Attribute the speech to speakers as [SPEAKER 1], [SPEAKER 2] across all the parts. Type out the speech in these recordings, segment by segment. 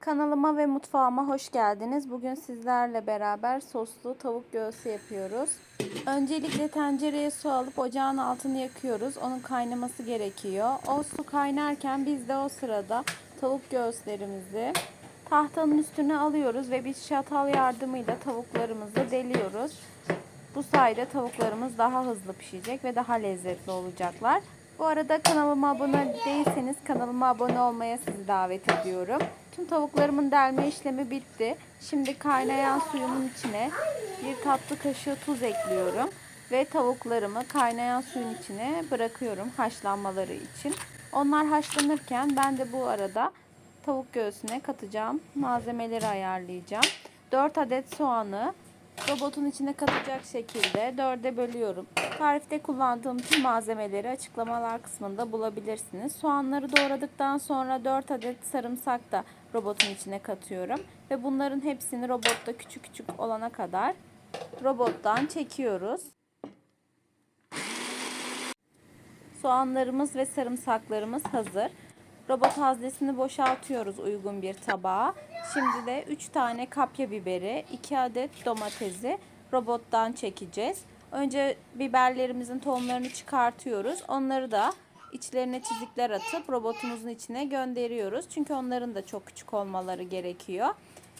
[SPEAKER 1] Kanalıma ve mutfağıma hoş geldiniz. Bugün sizlerle beraber soslu tavuk göğsü yapıyoruz. Öncelikle tencereye su alıp ocağın altını yakıyoruz. Onun kaynaması gerekiyor. O su kaynarken biz de o sırada tavuk göğüslerimizi tahtanın üstüne alıyoruz ve bir çatal yardımıyla tavuklarımızı deliyoruz. Bu sayede tavuklarımız daha hızlı pişecek ve daha lezzetli olacaklar. Bu arada kanalıma abone değilseniz kanalıma abone olmaya sizi davet ediyorum. Tüm tavuklarımın delme işlemi bitti. Şimdi kaynayan suyumun içine bir tatlı kaşığı tuz ekliyorum. Ve tavuklarımı kaynayan suyun içine bırakıyorum haşlanmaları için. Onlar haşlanırken ben de bu arada tavuk göğsüne katacağım malzemeleri ayarlayacağım. 4 adet soğanı robotun içine katacak şekilde dörde bölüyorum. Tarifte kullandığım tüm malzemeleri açıklamalar kısmında bulabilirsiniz. Soğanları doğradıktan sonra 4 adet sarımsak da robotun içine katıyorum. Ve bunların hepsini robotta küçük küçük olana kadar robottan çekiyoruz. Soğanlarımız ve sarımsaklarımız hazır. Robot haznesini boşaltıyoruz uygun bir tabağa. Şimdi de 3 tane kapya biberi, 2 adet domatesi robottan çekeceğiz. Önce biberlerimizin tohumlarını çıkartıyoruz. Onları da içlerine çizikler atıp robotumuzun içine gönderiyoruz. Çünkü onların da çok küçük olmaları gerekiyor.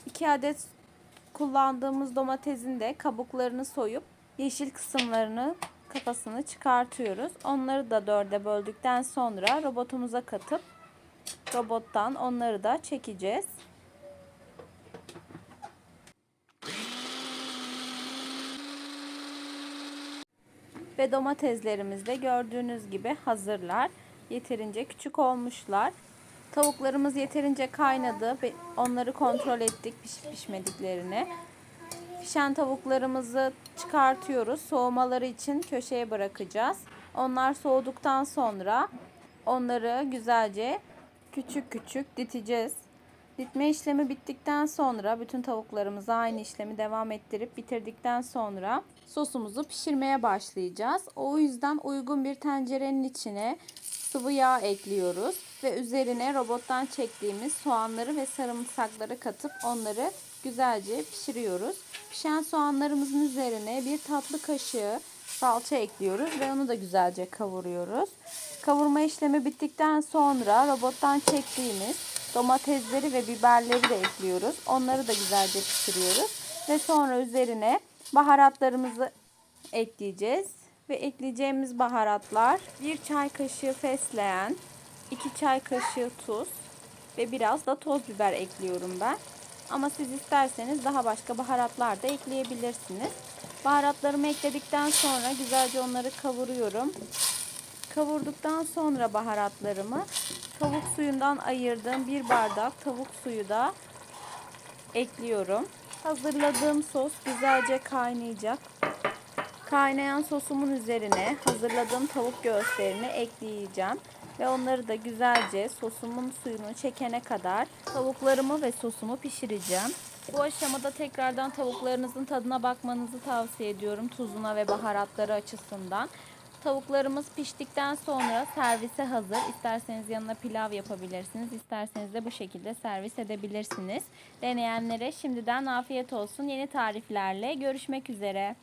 [SPEAKER 1] 2 adet kullandığımız domatesin de kabuklarını soyup yeşil kısımlarını kafasını çıkartıyoruz. Onları da dörde böldükten sonra robotumuza katıp robottan onları da çekeceğiz. Ve domateslerimiz de gördüğünüz gibi hazırlar. Yeterince küçük olmuşlar. Tavuklarımız yeterince kaynadı onları kontrol ettik pişip pişmediklerini. Pişen tavuklarımızı çıkartıyoruz. Soğumaları için köşeye bırakacağız. Onlar soğuduktan sonra onları güzelce küçük küçük diteceğiz. Ditme işlemi bittikten sonra bütün tavuklarımıza aynı işlemi devam ettirip bitirdikten sonra sosumuzu pişirmeye başlayacağız. O yüzden uygun bir tencerenin içine sıvı yağ ekliyoruz ve üzerine robottan çektiğimiz soğanları ve sarımsakları katıp onları güzelce pişiriyoruz. Pişen soğanlarımızın üzerine bir tatlı kaşığı salça ekliyoruz ve onu da güzelce kavuruyoruz. Kavurma işlemi bittikten sonra robottan çektiğimiz domatesleri ve biberleri de ekliyoruz. Onları da güzelce pişiriyoruz. Ve sonra üzerine baharatlarımızı ekleyeceğiz. Ve ekleyeceğimiz baharatlar 1 çay kaşığı fesleğen, 2 çay kaşığı tuz ve biraz da toz biber ekliyorum ben. Ama siz isterseniz daha başka baharatlar da ekleyebilirsiniz. Baharatlarımı ekledikten sonra güzelce onları kavuruyorum. Kavurduktan sonra baharatlarımı tavuk suyundan ayırdığım bir bardak tavuk suyu da ekliyorum. Hazırladığım sos güzelce kaynayacak. Kaynayan sosumun üzerine hazırladığım tavuk göğüslerini ekleyeceğim. Ve onları da güzelce sosumun suyunu çekene kadar tavuklarımı ve sosumu pişireceğim. Bu aşamada tekrardan tavuklarınızın tadına bakmanızı tavsiye ediyorum tuzuna ve baharatları açısından. Tavuklarımız piştikten sonra servise hazır. İsterseniz yanına pilav yapabilirsiniz. İsterseniz de bu şekilde servis edebilirsiniz. Deneyenlere şimdiden afiyet olsun. Yeni tariflerle görüşmek üzere.